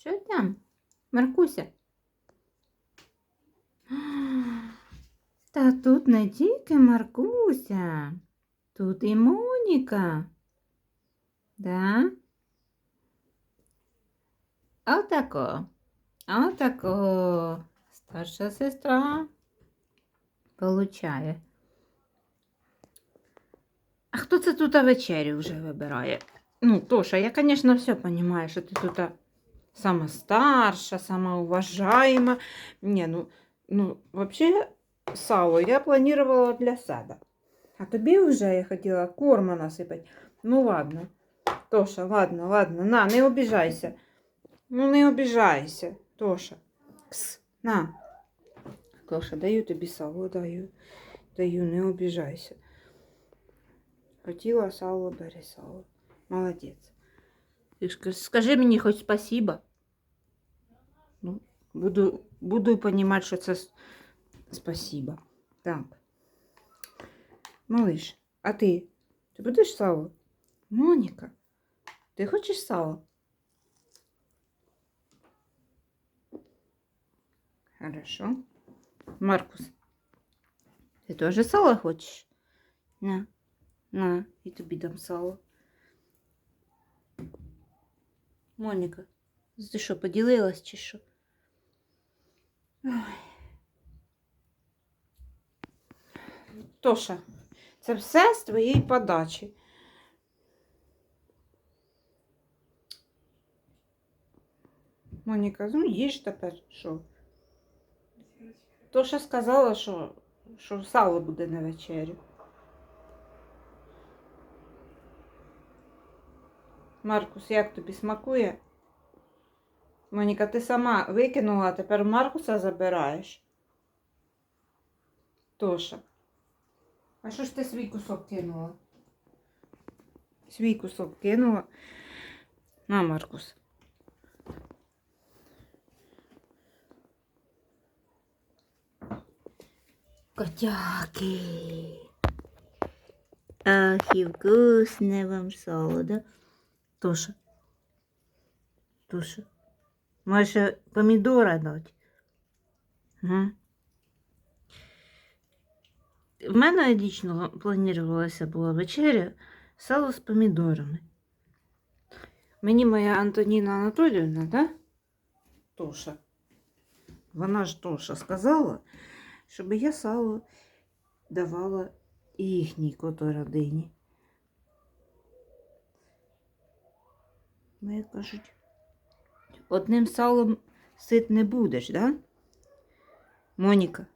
Що там? Маркуся? Та тут не тільки Маркуся, тут і Моніка. Да? Отако. Отако. Старша сестра получає. А хто це тут вечерю вже вибирає? Ну, Тоша, я, звісно, все розумію, що ти тут сама старша, сама уважаема. Ні, ну, ну, взагалі, сало я планувала для себе. А тобі вже я хотіла корма насипати. Ну, ладно. Тоша, ладно, ладно, на, не обіжайся. Ну, не обіжайся, Тоша. Кс, на. Тоша, даю тобі сало, даю. Даю, не обіжайся. Хотіла сало, бери сало. Молодець. Ти ж Скажи мені хоч спасибо. Ну, буду, буду розуміти, що це спасибо. Так. Малиш, а ти? Ти будеш сало? Моніка, ти хочеш сало? Хорошо. Маркус, ти теж сало хочеш? На, на, і тобі дам сало. Моніка, ти що, поділилась чи що? Тоша, це все з твоєї подачі. Моніка, ну їж тепер що? Тоша сказала, що, що сало буде на вечерю. Маркус, як тобі смакує? Моніка, ти сама викинула, а тепер Маркуса забираєш. Тоша. А що ж ти свій кусок кинула? Свій кусок кинула. На, Маркус. Котяки. Ах, і вкусне вам сало, да? Тоша. Тоша. Може, помідора дати? Ага. В мене лічно планувалася була вечеря сало з помідорами. Мені моя Антоніна Анатоліївна, да? Тоша. Вона ж Тоша сказала, щоб я сало давала їхній кото родині. Ну, кажуть, одним салом сит не будеш, да? Моніка,